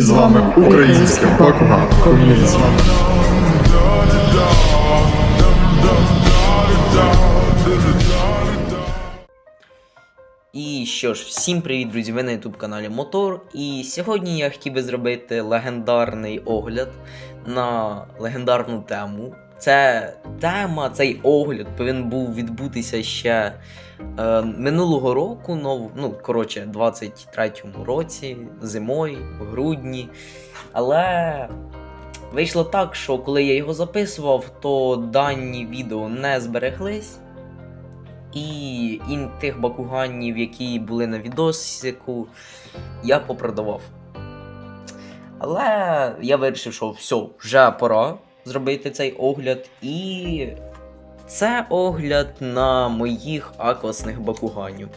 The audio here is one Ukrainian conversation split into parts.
І з вами українське Бакуган ком'юніті. І що ж, всім привіт, друзі! Ви на youtube каналі Мотор. І сьогодні я хотів би зробити легендарний огляд на легендарну тему. Це тема, цей огляд повинен був відбутися ще е, минулого року, нов, ну, коротше, 23-му році, зимою, в грудні. Але вийшло так, що коли я його записував, то дані відео не збереглись. І ін тих бакуганів, які були на відосику, я попродавав. Але я вирішив, що все, вже пора зробити цей огляд. І це огляд на моїх акласних бакуганів.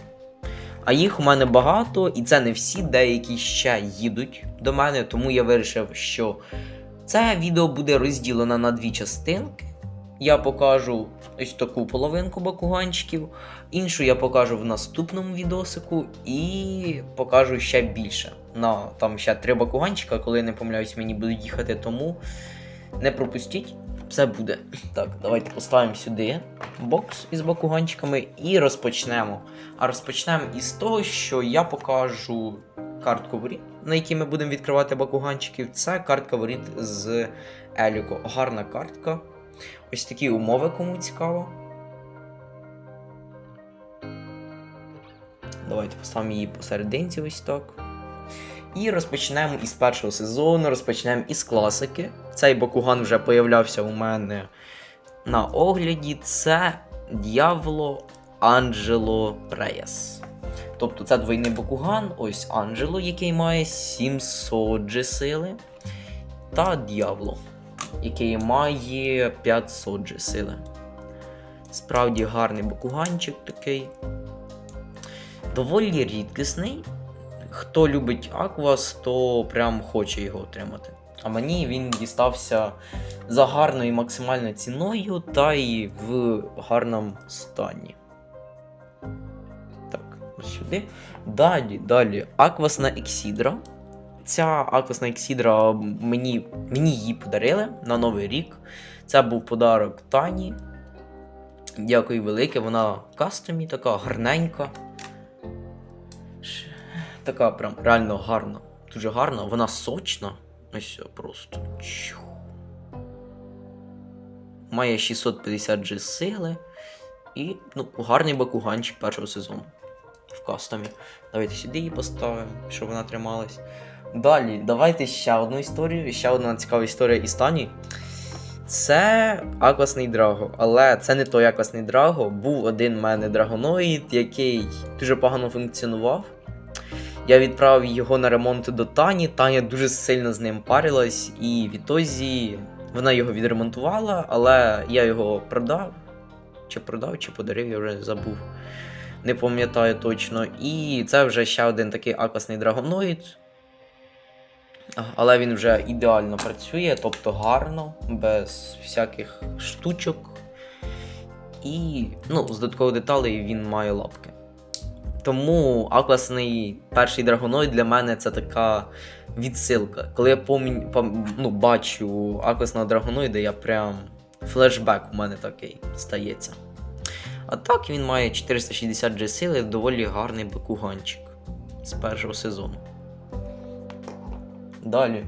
А їх у мене багато, і це не всі, деякі ще їдуть до мене, тому я вирішив, що це відео буде розділено на дві частинки. Я покажу ось таку половинку бакуганчиків, іншу я покажу в наступному відосику і покажу ще більше. На там ще три бакуганчика, коли я не помиляюсь, мені будуть їхати, тому не пропустіть, все буде. Так, давайте поставимо сюди бокс із бакуганчиками і розпочнемо. А розпочнемо із того, що я покажу картку воріт, на якій ми будемо відкривати бакуганчиків. Це картка воріт з Еліко. Гарна картка. Ось такі умови, кому цікаво. Давайте поставимо її посерединці ось так. І розпочнемо із першого сезону, розпочнемо із класики. Цей Бакуган вже появлявся у мене на огляді. Це Д'яволо Анджело Преяс. Тобто це двойний Бакуган, ось Анджело, який має 700 G сили, та Д'яволо який має 500 G сили. Справді гарний бакуганчик такий. Доволі рідкісний. Хто любить Аквас, то прям хоче його отримати. А мені він дістався за гарною максимальною ціною та й в гарному стані. Так, сюди. Далі, далі. Аквасна Ексідра. Ця аквасна ексідра мені, мені її подарили на Новий рік. Це був подарок Тані. Дякую велике, вона кастомі, така гарненька. Така прям реально гарна. Дуже гарна, вона сочна. Ось просто. Чух. Має 650 G сили. І ну, гарний бакуганчик першого сезону. В кастомі. Давайте сюди її поставимо, щоб вона трималась. Далі, давайте ще одну історію. Ще одна цікава історія із Тані. Це Аквасний Драго, але це не той Аквасний Драго. Був один в мене драгоноїд, який дуже погано функціонував. Я відправив його на ремонт до Тані. Таня дуже сильно з ним парилась, і відтоді вона його відремонтувала, але я його продав. Чи продав, чи подарив, я вже забув. Не пам'ятаю точно. І це вже ще один такий аквасний драгоноїд. Але він вже ідеально працює, тобто гарно, без всяких штучок. І ну, з додаткових деталей він має лапки. Тому акласний перший драгоноїд для мене це така відсилка. Коли я помін... пам... ну, бачу акласного драгоноїда, я прям флешбек у мене такий стається. А так він має 460 G сили, доволі гарний бакуганчик з першого сезону. Далі.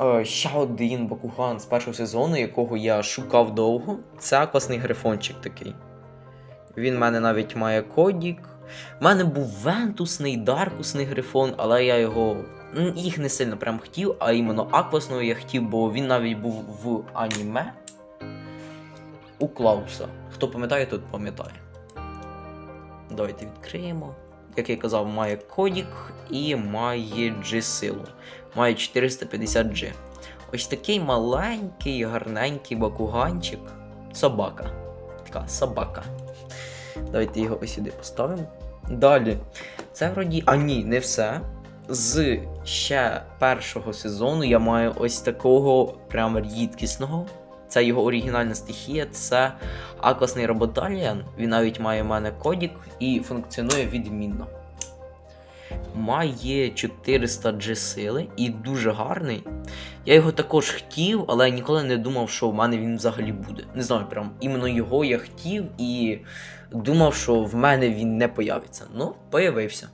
Е, ще один Бакуган з першого сезону, якого я шукав довго. Це класний грифончик такий. Він в мене навіть має кодік. У мене був вентусний, даркусний грифон, але я його. Їх не сильно прям хотів, а іменно аквасного я хотів, бо він навіть був в аніме у Клауса. Хто пам'ятає, тот пам'ятає. Давайте відкриємо. Як я казав, має кодік і має G-силу. Має 450G. Ось такий маленький, гарненький бакуганчик. Собака. Така собака. Давайте його ось сюди поставимо. Далі. Це вроді. А ні, не все. З ще першого сезону я маю ось такого прям рідкісного. Це його оригінальна стихія, це акласний Роботаліан. Він навіть має в мене кодік і функціонує відмінно. Має 400 G сили і дуже гарний. Я його також хотів, але ніколи не думав, що в мене він взагалі буде. Не знаю, прям іменно його я хотів і думав, що в мене він не появиться. Ну, появився.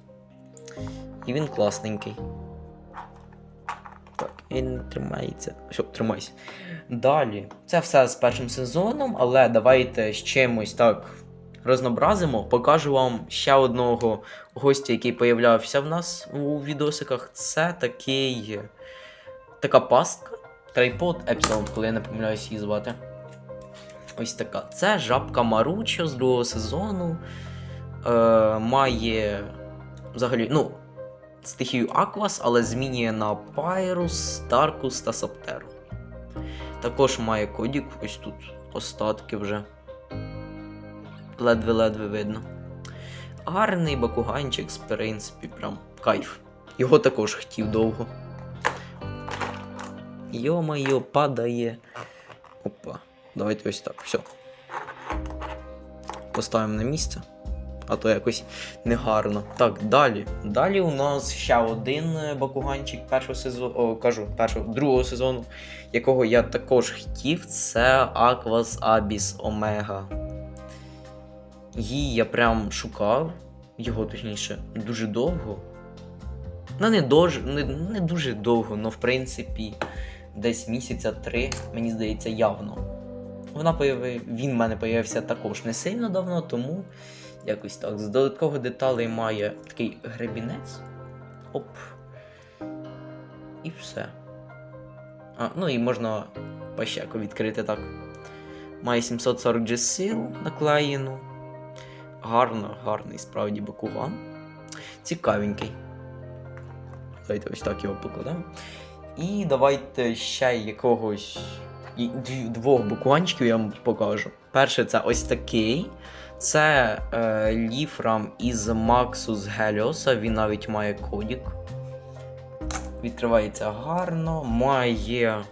І він класненький. Так, він тримається. Все, тримайся. Далі. Це все з першим сезоном, але давайте з чимось так рознообразимо. Покажу вам ще одного гостя, який появлявся в нас у відосиках. Це такий. Така пастка. Трайпод Епсилон, коли я не помиляюсь її звати. Ось така. Це жабка Маручо з другого сезону. Е, має взагалі, ну, стихію Аквас, але змінює на Пайрус, Таркус та Саптеру. Також має кодік, ось тут остатки вже. Ледве-ледве видно. Гарний бакуганчик, в принципі, прям кайф. Його також хотів довго. Йо-моє, падає. Опа. Давайте ось так. Все. Поставимо на місце. А то якось негарно. Так, далі. Далі у нас ще один е, бакуганчик першого сезону. О, кажу, першого, другого сезону, якого я також хотів, це Aquas Abyss Omega. Її я прям шукав, його точніше, дуже довго. Ну, не, дож, не, не дуже довго, але в принципі, десь місяця три, мені здається, явно. Вона появи... Він в мене появився також не сильно давно, тому якось так. З додаткових деталей має такий гребінець. Оп. І все. А, ну і можна пащеку відкрити так. Має 740 G сил наклеєну. Гарно, гарний справді бакуган. Цікавенький. Давайте ось так його покладемо. І давайте ще якогось двох букванчиків я вам покажу. Перше, це ось такий. Це е, ліфрам із Максус Геліоса. Він навіть має кодік. Відкривається гарно. Має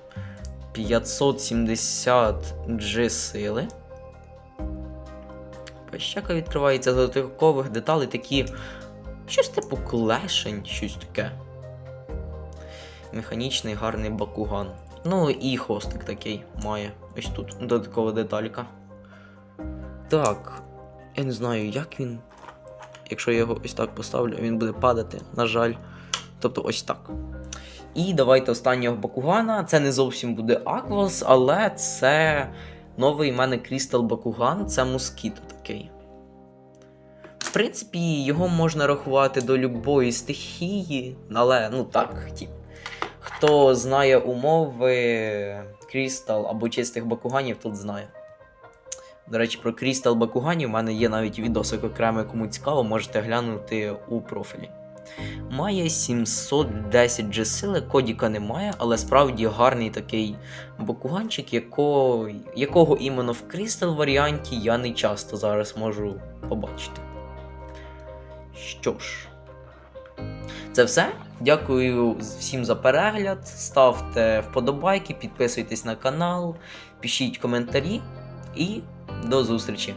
570 G сили. Пащака відкривається з додаткових деталей такі. Щось типу клешень, щось таке. Механічний гарний бакуган. Ну і хвостик такий має. Ось тут додаткова деталька. Так. Я не знаю, як він. Якщо я його ось так поставлю, він буде падати, на жаль. Тобто ось так. І давайте останнього бакугана. Це не зовсім буде Аквас, але це новий в мене Крістал Бакуган, це москіто такий. В принципі, його можна рахувати до любої стихії, але ну так, Ті. Хто знає умови Крістал або чистих бакуганів, тут знає. До речі, про Крістал Бакуганів у мене є навіть відосик окремий, кому цікаво, можете глянути у профілі. Має 710 G сили, кодіка немає, але справді гарний такий бакуганчик, якого, якого іменно в Крістал варіанті я не часто зараз можу побачити. Що ж, це все. Дякую всім за перегляд. Ставте вподобайки, підписуйтесь на канал, пишіть коментарі і до зустрічі!